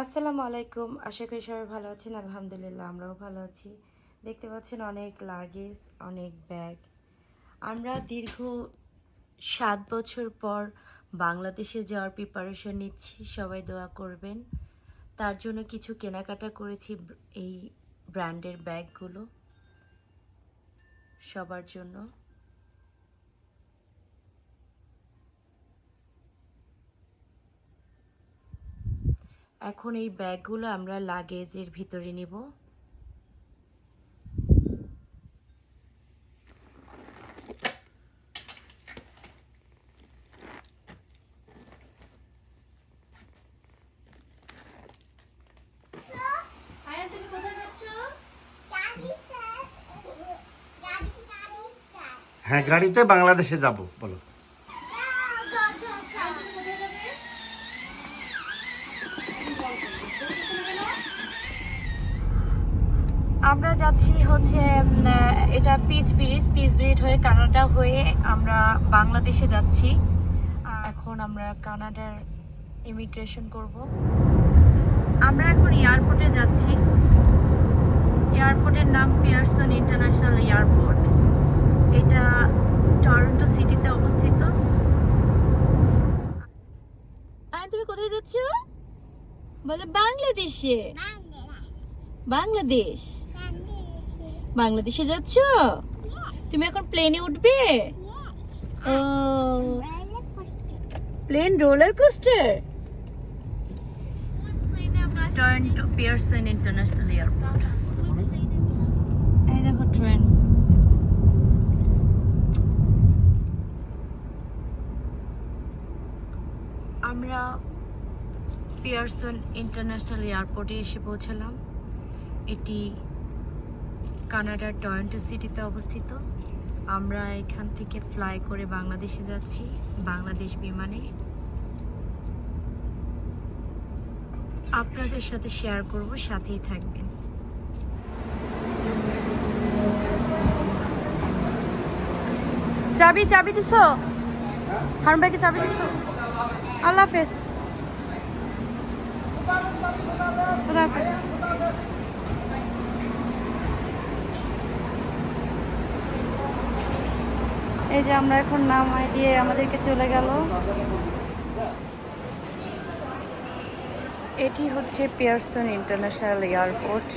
আসসালামু আলাইকুম। আশা করি সবাই ভালো আছেন। আলহামদুলিল্লাহ, আমরাও ভালো আছি। দেখতে পাচ্ছেন অনেক লাগেজ অনেক ব্যাগ আমরা দীর্ঘ সাত বছর পর বাংলাদেশে যাওয়ার প্রিপারেশন নিচ্ছি। সবাই দোয়া করবেন। তার জন্য কিছু কেনাকাটা করেছি এই ব্র্যান্ডের ব্যাগগুলো সবার জন্য। এখন এই ব্যাগগুলো আমরা লাগেজের ভিতরে নিব। হ্যাঁ গাড়িতে বাংলাদেশে যাব বলো। আমরা যাচ্ছি হচ্ছে এটা পিচ ব্রিজ পিচ ব্রিজ হয়ে কানাডা হয়ে আমরা বাংলাদেশে যাচ্ছি। এখন আমরা কানাডার ইমিগ্রেশন করব। আমরা এখন এয়ারপোর্টে যাচ্ছি। এয়ারপোর্টের নাম পিয়ারসন ইন্টারন্যাশনাল এয়ারপোর্ট এটা টরন্টো সিটিতে অবস্থিত। আয় তুমি কোথায় যাচ্ছ? বলে বাংলাদেশে। বাংলাদেশ। বাংলাদেশে যাচ্ছ? তুমি এখন প্লেনে উঠবে? ও। প্লেন রোলার কোস্টার এই দেখো ট্রেন আমরা পিয়ারসন ইন্টারন্যাশনাল এয়ারপোর্টে এসে পৌঁছালাম। এটি কানাডার টরন্টো সিটিতে অবস্থিত। আমরা এখান থেকে ফ্লাই করে বাংলাদেশে যাচ্ছি, বাংলাদেশ বিমানে। আপনাদের সাথে শেয়ার করব, সাথেই থাকবেন। চাবি চাবি দিছো? হারুন ভাইকে চাবি দিস আল্লাহ হাফেজ। খুদা হাফেজ। এই যে আমরা এখন নামাই দিয়ে আমাদেরকে চলে গেল। এটি হচ্ছে পিয়ারসন ইন্টারন্যাশনাল এয়ারপোর্ট।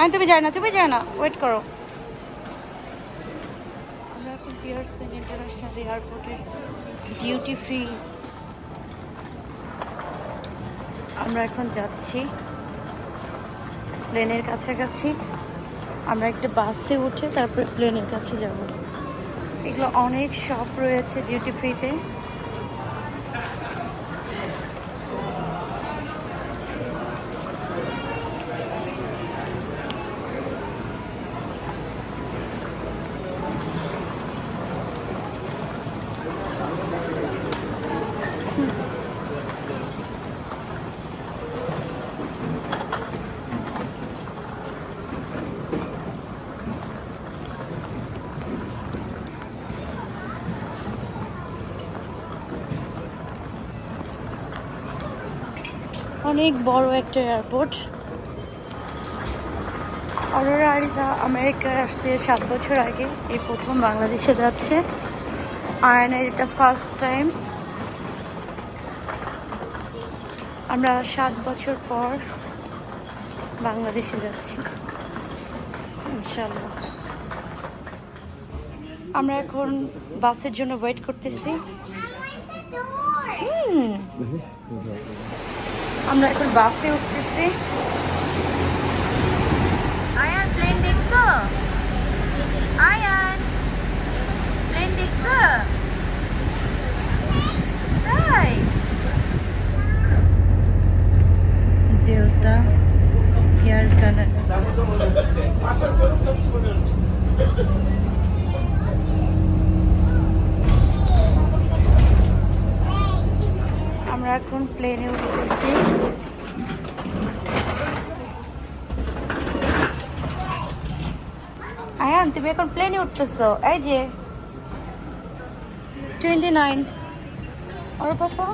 আমি তুমি যাই না, তুমি যাই না ওয়েট করো। পিয়ারসন ইন্টারন্যাশনাল এয়ারপোর্টের ডিউটি ফ্রি আমরা এখন যাচ্ছি প্লেনের কাছাকাছি। আমরা একটা বাসে উঠে তারপরে প্লেনের কাছে যাব। এগুলো অনেক শপ রয়েছে ডিউটি ফ্রিতে অনেক বড় একটা এয়ারপোর্ট। অরোরা আরিদা আমেরিকায় আসছে সাত বছর আগে, এই প্রথম বাংলাদেশে যাচ্ছে। আয়নের এটা ফার্স্ট টাইম আমরা সাত বছর পর বাংলাদেশে যাচ্ছি। ইনশাল্লাহ আমরা এখন বাসের জন্য ওয়েট করতেছি। হুম। আমরা এখন বাসে উঠতেছি। আয়ান প্লেন দেখছ? আয়ান প্লেন দেখছ? তাই? ডেল্টা এয়ার কানাডা আমরা এখন প্লেনে উঠতেছি তুমি এখন প্লেনে উঠতেছো এই যে twenty nine or papa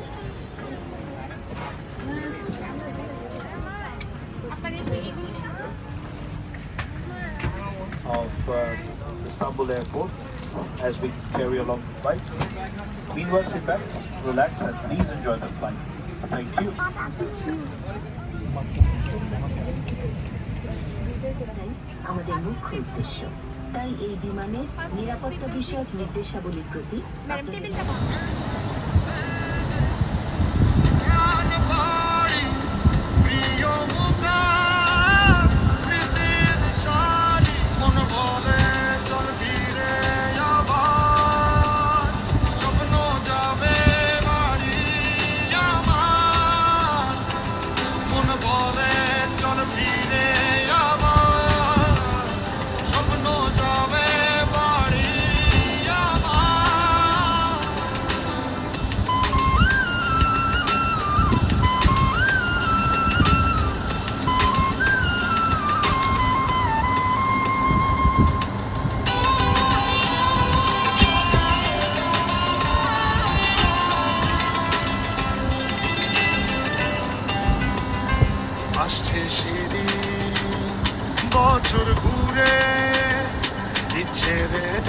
of uh, Istanbul Airport as we carry along the flight. Meanwhile, sit back, relax, and please enjoy the flight. Thank you. আমাদের মুখ্য উদ্দেশ্য তাই এই বিমানের নিরাপত্তা বিষয়ক নির্দেশাবলীর প্রতি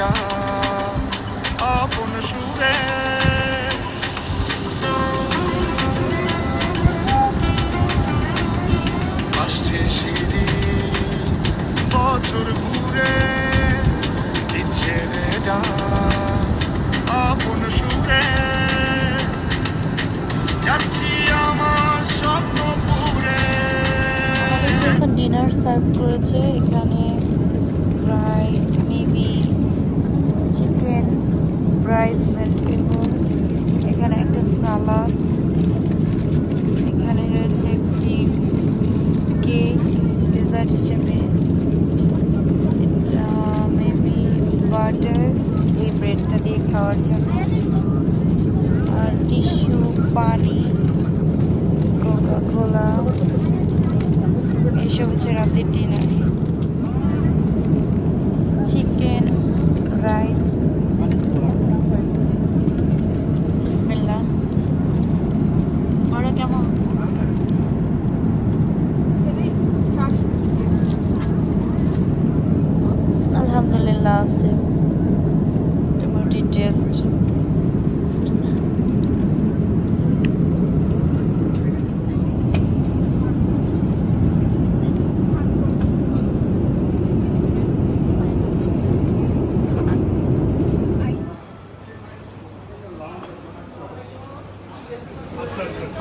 রে ডাক আপন আসছে সেদিন বছর ঘুরে দিচ্ছে রে ডাক আপন সুরে, যাচ্ছি আমার স্বপ্ন পুরে। ডিনার সার্ভ করেছে, এখানে rice maybe chicken rice vegetable এখানে একটা সালাদ এখানে রয়েছে একটি কেক ডেজার্ট হিসেবে। মেবি বাটার এই ব্রেডটা দিয়ে খাওয়ার জন্য। আর টিস্যু পানি কোকা কোলা এইসব হচ্ছে রাতের ডিনার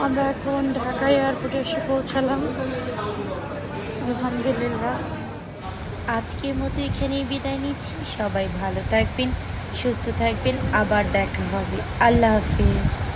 আমরা এখন ঢাকা এয়ারপোর্টে এসে পৌঁছালাম। আলহামদুলিল্লাহ। আজকের মতো এখানেই বিদায় নিচ্ছি। সবাই ভালো থাকবেন, সুস্থ থাকবেন। আবার দেখা হবে। আল্লাহ হাফিজ।